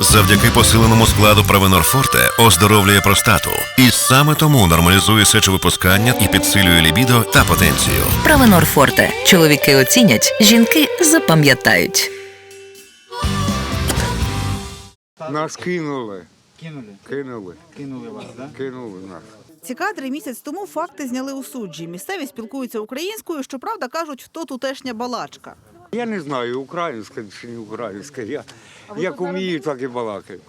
Завдяки посиленому складу Провенор Форте оздоровлює простату. І саме тому нормалізує сечовипускання і підсилює лібідо та потенцію. Правонор Форте. Чоловіки оцінять, жінки запам'ятають. Нас кинули. Кинули, Кинули. кинули вас, да? Кинули нас. Ці кадри місяць тому факти зняли у суджі. Місцеві спілкуються українською, щоправда, кажуть, то тутешня балачка. Я не знаю, українська чи не українська. Я як умію, так і балакаю.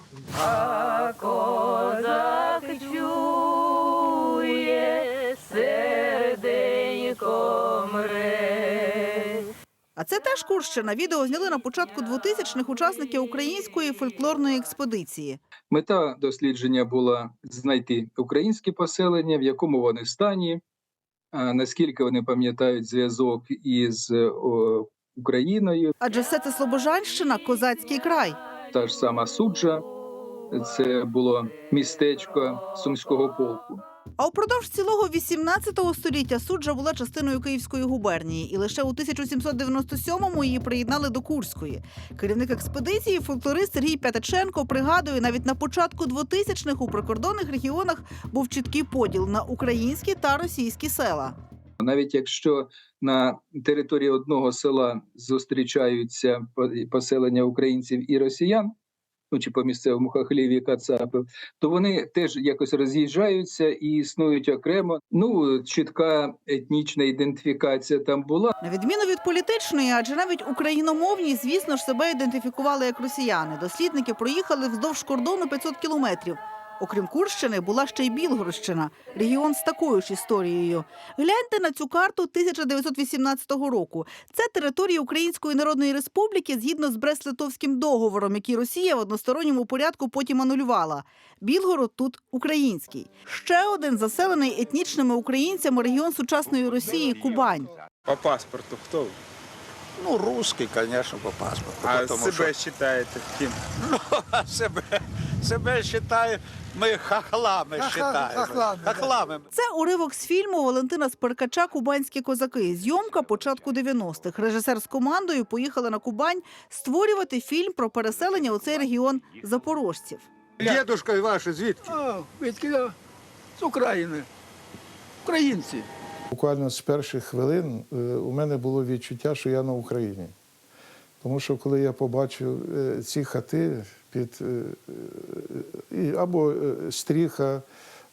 А це теж Курщина. Відео зняли на початку 2000-х учасники української фольклорної експедиції. Мета дослідження була знайти українські поселення, в якому вони стані, наскільки вони пам'ятають зв'язок із Україною. Адже все це Слобожанщина, козацький край. Та ж сама суджа, це було містечко Сумського полку. А упродовж цілого 18 століття суджа була частиною Київської губернії, і лише у 1797-му її приєднали до Курської. Керівник експедиції, фольклорист Сергій П'ятаченко пригадує, навіть на початку 2000-х у прикордонних регіонах був чіткий поділ на українські та російські села. Навіть якщо на території одного села зустрічаються по- поселення українців і росіян, ну чи по місцевому хахліві і кацапів, то вони теж якось роз'їжджаються і існують окремо. Ну, чітка етнічна ідентифікація там була. На відміну від політичної, адже навіть україномовні, звісно ж, себе ідентифікували як росіяни. Дослідники проїхали вздовж кордону 500 кілометрів. Окрім Курщини, була ще й Білгородщина, регіон з такою ж історією. Гляньте на цю карту 1918 року. Це територія Української Народної Республіки згідно з Брест-Литовським договором, який Росія в односторонньому порядку потім анулювала. Білгород тут український. Ще один заселений етнічними українцями регіон сучасної Росії Кубань. По паспорту хто? Ну, русский, конечно, по паспорту. А потому себе вважаєте ким? що себе, себе вважаю, ми хахлами вважаємо. Хахлами. Це уривок з фільму Валентина Сперкача Кубанські козаки. Зйомка початку 90-х. Режисер з командою поїхали на Кубань створювати фільм про переселення у цей регіон запорожців. Дідушка ваш звідки? А, відки з України. Українці. Буквально з перших хвилин е, у мене було відчуття, що я на Україні. Тому що коли я побачив е, ці хати під е, е, або е, стріха,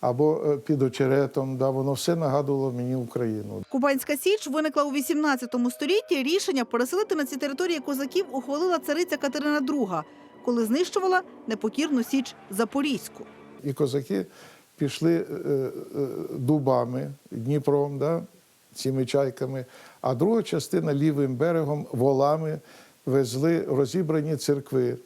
або під очеретом, да, воно все нагадувало мені Україну. Кубанська Січ виникла у 18 столітті. Рішення переселити на ці території козаків ухвалила цариця Катерина II, коли знищувала непокірну Січ Запорізьку. І козаки пішли дубами, Дніпром, да, цими чайками, а друга частина лівим берегом волами везли розібрані церкви,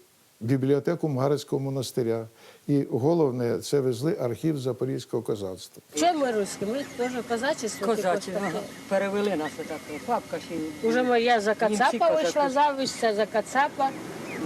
бібліотеку Мгарицького монастиря. І головне, це везли архів Запорізького козацтва. Чому ми русські? Ми теж козачество. Козачі, ага. перевели нас отак. Папка ще. Уже моя за Кацапа вийшла це за Кацапа.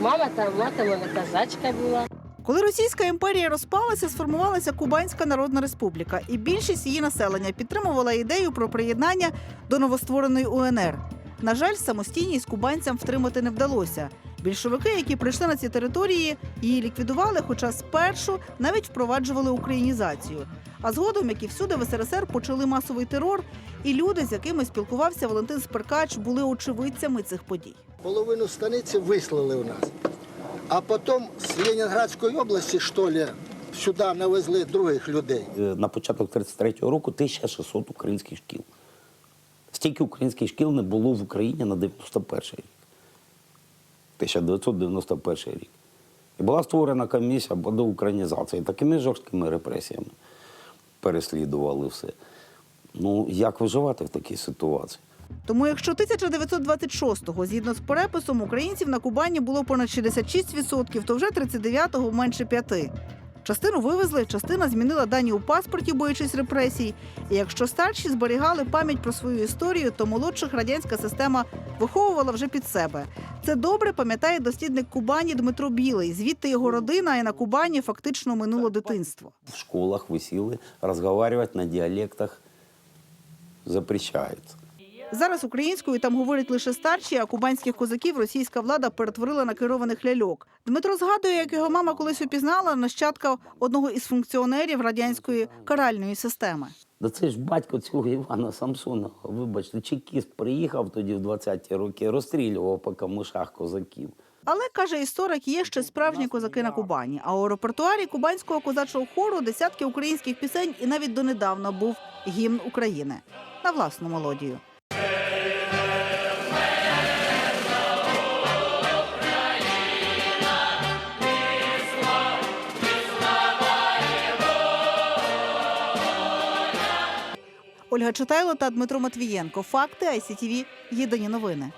Мама там, мати мене казачка була. Коли Російська імперія розпалася, сформувалася Кубанська Народна Республіка, і більшість її населення підтримувала ідею про приєднання до новоствореної УНР. На жаль, самостійність кубанцям втримати не вдалося. Більшовики, які прийшли на ці території, її ліквідували, хоча спершу навіть впроваджували українізацію. А згодом, як і всюди в СРСР, почали масовий терор, і люди, з якими спілкувався Валентин Сперкач, були очевидцями цих подій. Половину станиці вислали у нас. А потім з Ленінградської області, що ли, сюди навезли других людей. Е, На початок 33-го року 1600 українських шкіл. Стільки українських шкіл не було в Україні на 91 рік. 1991 рік. І була створена комісія до українізації. Такими жорсткими репресіями переслідували все. Ну, як виживати в такій ситуації? Тому, якщо 1926-го, згідно з переписом, українців на Кубані було понад 66%, то вже 39-го менше 5%. Частину вивезли, частина змінила дані у паспорті, боячись репресій. І якщо старші зберігали пам'ять про свою історію, то молодших радянська система виховувала вже під себе. Це добре пам'ятає дослідник Кубані Дмитро Білий. Звідти його родина і на Кубані фактично минуло дитинство. В школах висіли, розмовляти на діалектах запрещається. Зараз українською там говорять лише старші, а кубанських козаків російська влада перетворила на керованих ляльок. Дмитро згадує, як його мама колись упізнала нащадка одного із функціонерів радянської каральної системи. Да це ж батько цього Івана Самсонова. Вибачте, чекіст приїхав тоді в 20-ті роки, розстрілював по камишах козаків. Але каже історик, є ще справжні козаки на Кубані. А у репертуарі кубанського козачого хору десятки українських пісень і навіть донедавна був гімн України на власну мелодію. Ольга Читайло та Дмитро Матвієнко. Факти ICTV. Єдині новини.